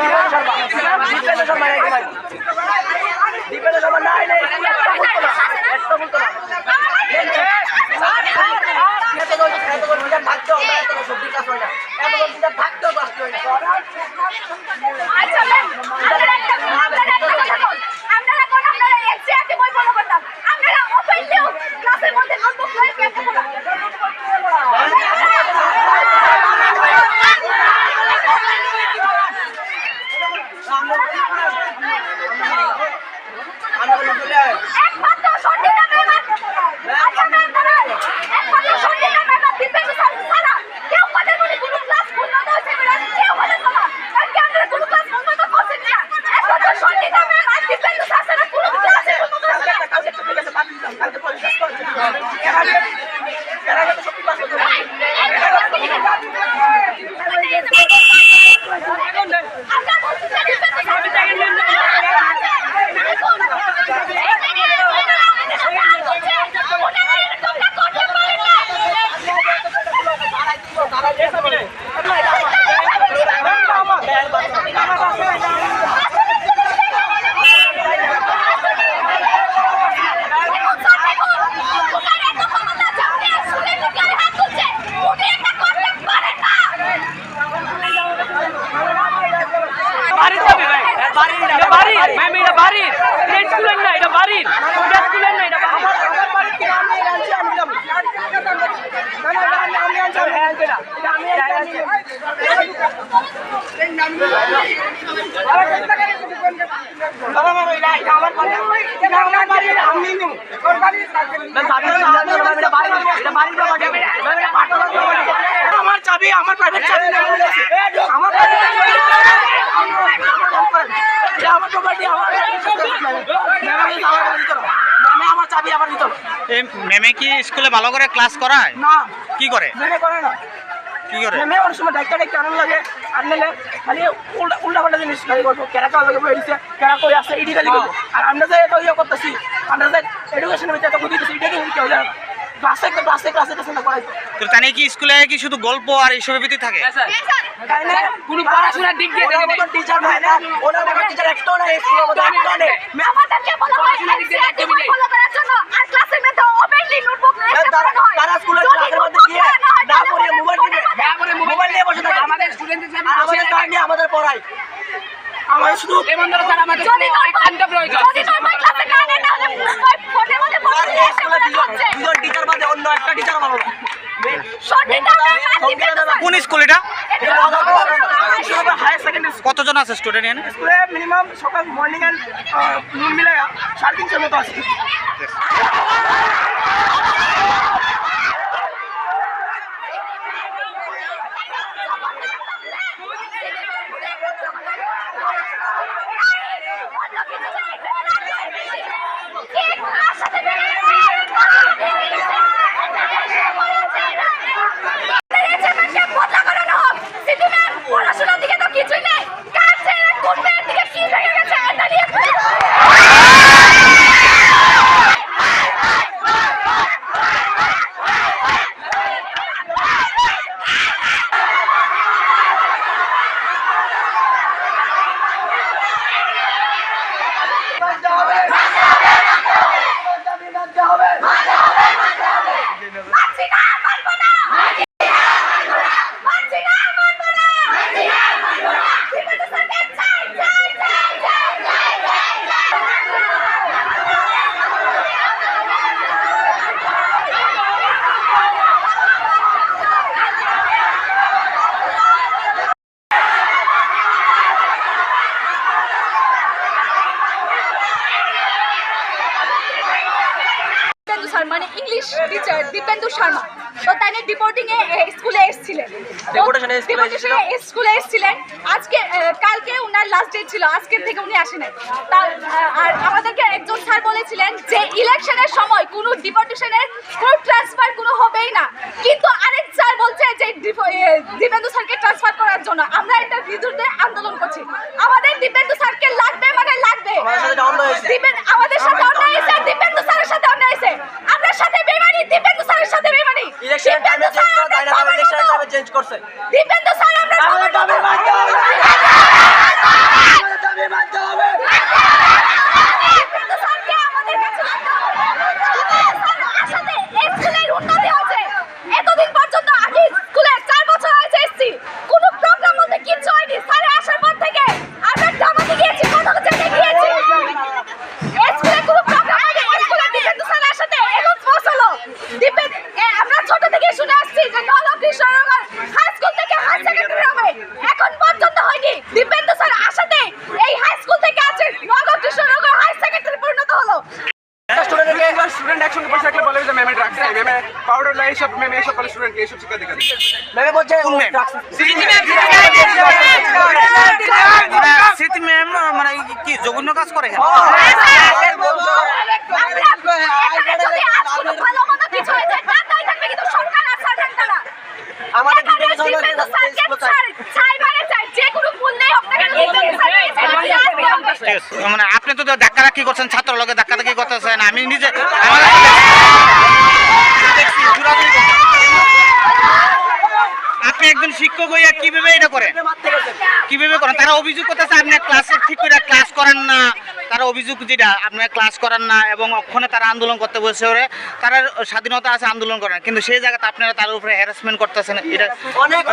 দীপেন্দ্র শর্মা নাই ভাই দীপেন্দ্র শর্মা নাই নাই একটা বলতো না একটা বলতো না এত বল এত বল বুঝা থাকতো এত বল সবজি কাজ হয় না এত বল বুঝা থাকতো কাজ হয় না আচ্ছা ম্যাম আপনারা একটা আপনারা একটা কথা বলুন আপনারা কোন আপনারা এনসিআরটি বই ফলো করতাম আপনারা ওপেনলিও ক্লাসের মধ্যে নোটবুক লয়ে কে কে আমরা বলি চলে আয় একমাত্র সঠিক ম্যাম আচ্ছা ম্যাম দাঁড়ান একমাত্র সঠিক ম্যাম দীপেন্দ্র স্যার সারা কেউ আমাদের মনে কোনো ক্লাস উন্নত হয়েছে বলে কেউ বলে সারা কারণ কি আমরা কোনো ক্লাস উন্নত করছেন না একমাত্র সঠিক ম্যাম আর দীপেন্দ্র স্যার সারা কোনো ক্লাসে উন্নত হচ্ছে না কালকে তো ঠিক আছে বাদ দিলাম কালকে পরিষ্কার করে দিলাম এর আগে এর আগে তো সবজি কাজ করতে আমরা বলছি যে দীপেন্দ্র স্যার বাড়ির যাবে ভাই এটা বাড়ির ম্যাম এটা বাড়ির এটা স্কুলের না এটা বাড়ির এটা স্কুলের না এটা বাড়ির চাবি আমার চাবি আমার প্রাইভেট চাবি আমার আমার আমার আমার আমার চাবি আমার ভিতর এই ম্যামে কি স্কুলে ভালো করে ক্লাস করায় না কি করে মেনে করে না কি করে মেমে অনেক সময় ডাক্তার ডাক্তার আনন্দ লাগে আর নাহলে খালি উল্টা উল্টা পাল্টা জিনিস খালি করব কেরা কাল লাগে বই দিচ্ছে কেরা কই খালি করব আর আমরা যে এটা ইয়ে করতেছি আমরা যে এডুকেশনের ভিতরে এত দিচ্ছি এটা কিন্তু কেউ জানে না ক্লাসে ক্লাসে ক্লাসে ক্লাসে না করাইতো তো তাই কি স্কুলে কি শুধু গল্প আর এইসবের ভিতরে থাকে? তাই না কোনো পড়াশোনার দিক দিয়ে ওনার মতো টিচার নাই। না ওনার মতো টিচার একটাও নাই স্কুলের মধ্যে একটাও নেই। আমাদেরকে বলা হয় এনসিআরটি ফলো করার জন্য আর ক্লাসের মধ্যে ওপেনলি নোটবুক লয়ে তারা- হয়। তারা স্কুলের ক্লাসের মধ্যে গিয়ে না পড়ে মোবাইল টিপে মোবাইল নিয়ে বসে থাকে আমাদের স্টুডেন্টদের আমাদের পড়ায়। আমার শুধু এমন ধরো স্যার আমাদের যদি প্রয়োজন যদি ক্লাসে না তাহলে ফোনে মধ্যে পড়তে এসে মনে হচ্ছে। দুজন টিচার বাদে অন্য একটা টিচার ভালো না কোন স্কুল এটা? কতজন আছে স্টুডেন্ট এখানে? স্কুলে মিনিমাম সকাল মর্নিং অ্যান্ড নুন মিলে সাড়ে তিনশোর মতো আছে। মানছি English teacher Dipendu Sharma. তো তাই ডিপোর্টিং এ স্কুলে এসেছিলেন। Deportation স্কুলে এসেছিলেন। আজকে কালকে উনার লাস্ট ডেট ছিল আজকে থেকে উনি আসেন আর আমাদেরকে একজন স্যার বলেছিলেন যে ইলেকশনের সময় কোনো ডিপোর্টেশনের কোনো ট্রান্সফার কোনো হবেই না। কিন্তু আরেক স্যার বলছে যে দীপেন্দু স্যারকে ট্রান্সফার করার জন্য আমরা এটার বিরুদ্ধে আন্দোলন করছি। আমাদের দীপেন্দু স্যারকে লাগবে মানে লাগবে। আমাদের সাথে অন্যায় দীপেন্দু স্যারের সাথে অন্যায় হয়েছে আপনার সাথে বেমানি দীপেন্দু স্যারের সাথে বেমানি ইলেকশনের টাইমে দীপেন্দু চেঞ্জ স্যার করা যায় না আমাদের ইলেকশনের বাবার টাইমে মতো। চেঞ্জ করছে দীপেন্দু স্যার আমরা আমাদের সবার দাবি মতো। মানতে হবে এইসব ম্যাম এইসব কলেজ স্টুডেন্টকে এইসব শিক্ষা দেখা ম্যামে বলছে কোন ম্যাম? স্মৃতি ম্যাম মানে কি জঘন্য কাজ করে এখানে? এখানে যদি আজ কোনো ভালো মন্দ কিছু হয়ে যায়, তার দায় থাকবে কিন্তু সরকার আর সার্জেন্ট তারা। আমাদের এখানে দিকে সবাই কিন্তু সার্জেন্ট ছাড়- ছাই মানে ছাই, যে কোনো ভুল নেই হোক না কেন, কিন্তু সার্জেন্ট ছাড় আসতে হবে। ঠিক আছে। মানে আপনি তো ধাক্কা ধাক্কি করছেন ছাত্র লোকে ধাক্কা ধাক্কি করতেছেন আমি নিজে আমার- দেখছি, ঘোরাঘুরি করছেন। আপনি একজন শিক্ষক হইয়া কীভাবে এটা করেন মারতে গেছে কীভাবে করেন তারা অভিযোগ করতেছে আপনার ক্লাসে ঠিক করে ক্লাস করেন না। তারা অভিযোগ যেটা, আপনারা ক্লাস করেন না। এবং অক্ষণে তারা আন্দোলন করতে বসে ওরে। তারা স্বাধীনতা আছে, আন্দোলন করেন। কিন্তু সেই জায়গাতে আপনারা তার উপরে হ্যারাসমেন্ট করতেছেন। এটা অনেক।